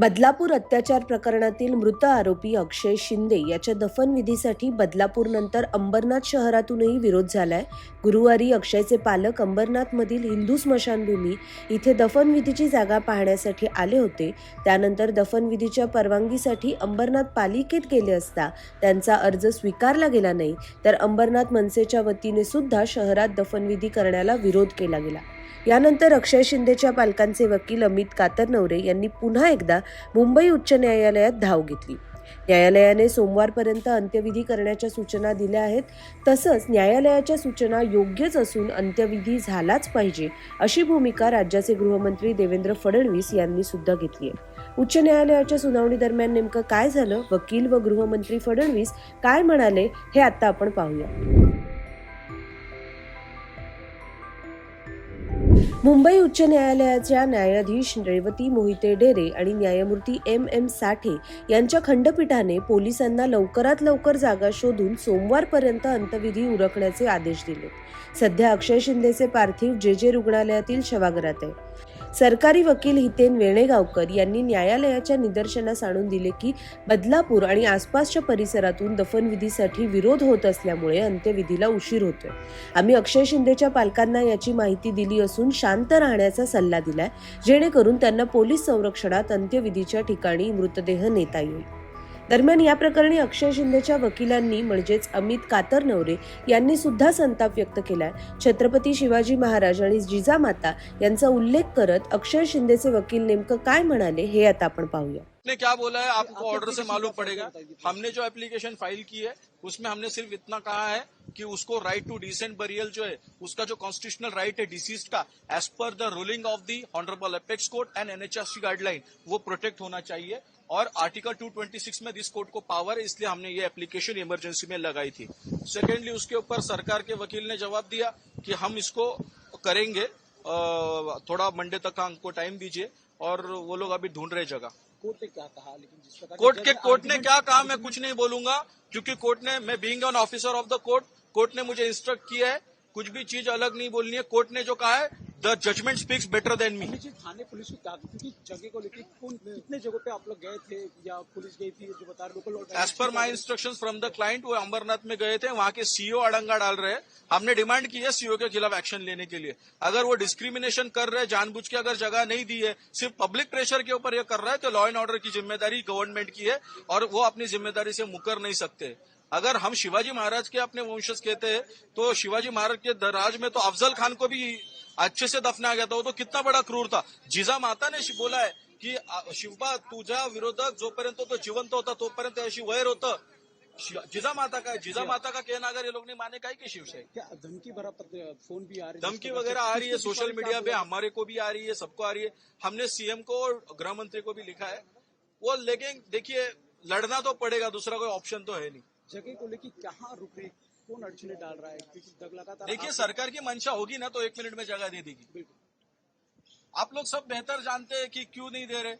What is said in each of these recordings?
बदलापूर अत्याचार प्रकरणातील मृत आरोपी अक्षय शिंदे याच्या दफनविधीसाठी बदलापूरनंतर अंबरनाथ शहरातूनही विरोध झालाय. गुरुवारी अक्षयचे पालक अंबरनाथमधील हिंदू स्मशानभूमी इथे दफनविधीची जागा पाहण्यासाठी आले होते. त्यानंतर दफनविधीच्या परवानगीसाठी अंबरनाथ पालिकेत गेले असता त्यांचा अर्ज स्वीकारला गेला नाही तर अंबरनाथ मनसेच्या वतीने सुद्धा शहरात दफनविधी करण्याला विरोध केला गेला. यानंतर अक्षय शिंदेच्या पालकांचे वकील अमित कातरनवरे यांनी पुन्हा एकदा मुंबई उच्च न्यायालयात धाव घेतली. न्यायालयाने सोमवारपर्यंत अंत्यविधी करण्याच्या सूचना दिल्या आहेत. तसंच न्यायालयाच्या सूचना योग्यच असून अंत्यविधी झालाच पाहिजे अशी भूमिका राज्याचे गृहमंत्री देवेंद्र फडणवीस यांनी सुद्धा घेतली आहे. उच्च न्यायालयाच्या सुनावणी दरम्यान नेमकं काय झालं? वकील व गृहमंत्री फडणवीस काय म्हणाले? हे आता आपण पाहूया. मुंबई उच्च न्यायालयाच्या न्यायाधीश रेवती मोहिते डेरे आणि न्यायमूर्ती एम एम साठे यांच्या खंडपीठाने पोलिसांना लवकरात लवकर जागा शोधून सोमवारपर्यंत अंत्यविधी उरकण्याचे आदेश दिले. सध्या अक्षय शिंदेचे पार्थिव जे जे रुग्णालयातील शवागरात आहे. सरकारी वकील हितेन वेणेगावकर यांनी न्यायालयाच्या निदर्शनास आणून दिले की बदलापूर आणि आसपासच्या परिसरातून दफनविधीसाठी विरोध होत असल्यामुळे अंत्यविधीला उशीर होतोय. आम्ही अक्षय शिंदेच्या पालकांना याची माहिती दिली असून शांत राहण्याचा सल्ला दिलाय जेणेकरून त्यांना पोलीस संरक्षणात अंत्यविधीच्या ठिकाणी मृतदेह नेता येईल. दरम्यान या प्रकरणी अक्षय शिंदेच्या वकिलांनी म्हणजेच अमित कातरनवरे यांनी सुद्धा संताप व्यक्त केलाय. छत्रपती शिवाजी महाराज आणि जिजामाता यांचा उल्लेख करत अक्षय शिंदेचे वकील नेमकं काय म्हणाले हे आता आपण पाहूया. ने क्या बोला है? आपको ऑर्डर से मालूम पड़ेगा। हमने जो एप्लीकेशन फ़ाइल की है उसमें हमने सिर्फ़ इतना कहा है कि उसको राइट टू डिसेंट बरियल जो है उसका जो कॉन्स्टिट्यूशनल राइट है डिसीज का as per the ruling of the honourable apex court and NHRC guideline वो प्रोटेक्ट होना चाहिए। और आर्टिकल 226 में दिस कोर्ट को पावर है इसलिए हमने ये एप्लीकेशन इमरजेंसी में लगाई थी। सेकेंडली उसके ऊपर सरकार के वकील ने जवाब दिया कि हम इसको करेंगे। थोड़ा मंडे तक का हमको टाइम दीजिए। और वो लोग अभी ढूंढ रहे जगह। कोर्ट ने क्या कहा? लेकिन जिस प्रकार कोर्ट के कोर्ट ने क्या कहा? मैं कुछ नहीं बोलूँगा क्योंकि कोर्ट ने मैं being an officer of the court court ने मुझे इंस्ट्रक्ट किया है। कुछ भी चीज़ अलग नहीं बोलनी है। कोर्ट ने जो कहा है the judgement speaks better than me Thane police को क्योंकि जगह को लेकर कौन कितने जगह पे आप लोग गए थे या पुलिस गई थी जो बता रहे local as per my instruction from the client वो अंबरनाथ में गए थे वहाँ के सीओ अड़ंगा डाल रहे हैं। हमने डिमांड की है सीओ के खिलाफ एक्शन लेने के लिए। अगर वो डिस्क्रिमिनेशन कर रहे हैं जानबूझ के अगर जगह नहीं दी है सिर्फ़ पब्लिक प्रेशर के ऊपर ये कर रहा है तो लॉ एंड ऑर्डर की ज़िम्मेदारी गवर्नमेंट की है और वो अपनी ज़िम्मेदारी से मुकर नहीं सकते। अगर हम शिवाजी महाराज के अपने वंशज कहते हैं तो शिवाजी महाराज के राज में तो अफजल खान को भी अच्छे से दफनाया गया था। वो तो कितना बड़ा क्रूर था। जिजा माता ने बोला है की शिवबा तुझ्या विरोधक जोपर्यंत तो जिवंत होता तोपर्यंत अशी वैर होतं। शि- जिजामाता का जिजामाता का कहना अगर ये लोग नहीं माने काय की शिवसे क्या धमकी भरा फ़ोन भी आ रही है? धमकी वगैरह आ रही है सोशल मीडिया पे हमारे को भी आ रही है सबको आ रही है। हमने सीएम को और गृह मंत्री को भी लिखा है। वो लेकिन देखिए लड़ना तो पड़ेगा दूसरा कोई ऑप्शन तो है नहीं। जगह को लेकर कहाँ रुके कौन अड़चने डाल रहा है? क्योंकि लगातार देखिए सरकार की मंशा होगी ना तो एक मिनट में जगह दे देगी। बिल्कुल। आप लोग सब बेहतर जानते हैं कि क्यों नहीं दे रहे।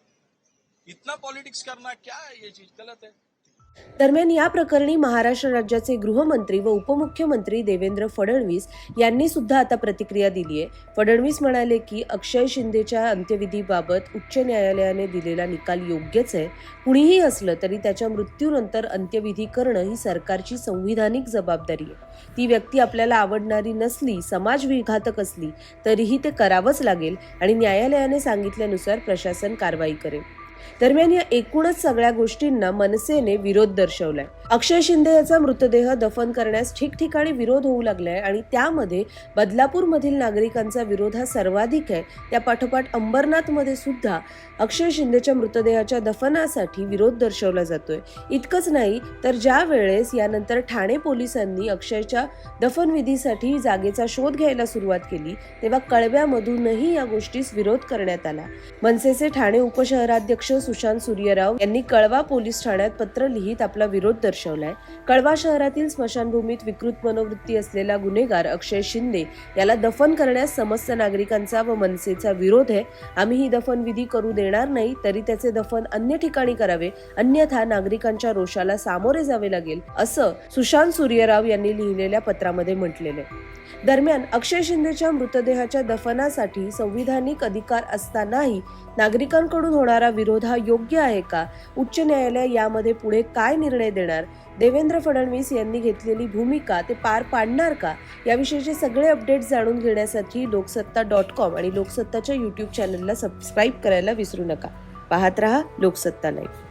इतना पॉलिटिक्स करना क्या है? ये चीज़ गलत है। दरम्यान या प्रकरणी महाराष्ट्र राज्याचे गृहमंत्री व उपमुख्यमंत्री देवेंद्र फडणवीस यांनी सुद्धा आता प्रतिक्रिया दिली आहे. फडणवीस म्हणाले की अक्षय शिंदेच्या अंत्यविधीबाबत उच्च न्यायालयाने दिलेला निकाल योग्यच आहे. कुणीही असलं तरी त्याच्या मृत्यूनंतर अंत्यविधी करणं ही सरकारची संविधानिक जबाबदारी आहे. ती व्यक्ती आपल्याला आवडणारी नसली समाजविघातक असली तरीही ते करावंच लागेल आणि न्यायालयाने सांगितल्यानुसार प्रशासन कारवाई करेल. दरम्यान या एकूणच सगळ्या गोष्टींना मनसेने विरोध दर्शवलाय. अक्षय शिंदे याचा मृतदेह दफन करण्यास ठिकठिकाणी विरोध होऊ लागलाय आणि त्यामध्ये बदलापूरमधील नागरिकांचा विरोध हा सर्वाधिक आहे. त्या पाठोपाठ अंबरनाथमध्ये सुद्धा अक्षय शिंदेच्या मृतदेहाच्या दफनासाठी विरोध दर्शवला जातोय. इतकंच नाही तर ज्या वेळेस यानंतर ठाणे पोलिसांनी अक्षयच्या दफनविधीसाठी जागेचा शोध घ्यायला सुरुवात केली तेव्हा कळव्यामधूनही या गोष्टीस विरोध करण्यात आला. मनसेचे ठाणे उपशहराध्यक्ष अध्यक्ष सुशांत सूर्यराव यांनी कळवा पोलीस ठाण्यात पत्र लिहित आपला विरोध दर्शवलाय. कळवा शहरातील स्मशानभूमीत विकृत मनोवृत्ती असलेला गुन्हेगार अक्षय शिंदे याला दफन करण्यास समस्त नागरिकांचा व मनसेचा विरोध आहे. आम्ही ही दफनविधी करू देणार नाही तरी त्याचे दफन अन्य ठिकाणी करावे अन्यथा नागरिकांच्या रोषाला सामोरे जावे लागेल असं सुशांत सूर्यराव यांनी लिहिलेल्या पत्रामध्ये म्हटलेले दरम्यान अक्षय शिंदेच्या मृतदेहाच्या दफनासाठी संविधानिक अधिकार असतानाही नागरिकांकडून होणारा विरोध हा योग्य आहे का? उच्च न्यायालय यामध्ये पुढे काय निर्णय देणार? देवेंद्र फडणवीस यांनी घेतलेली भूमिका ते पार पाडणार का? याविषयीचे सगळे अपडेट्स जाणून घेण्यासाठी लोकसत्ता डॉट कॉम आणि लोकसत्ताच्या यूट्यूब चॅनलला सबस्क्राईब करायला विसरू नका. पाहत रहा लोकसत्ता लाईव्ह.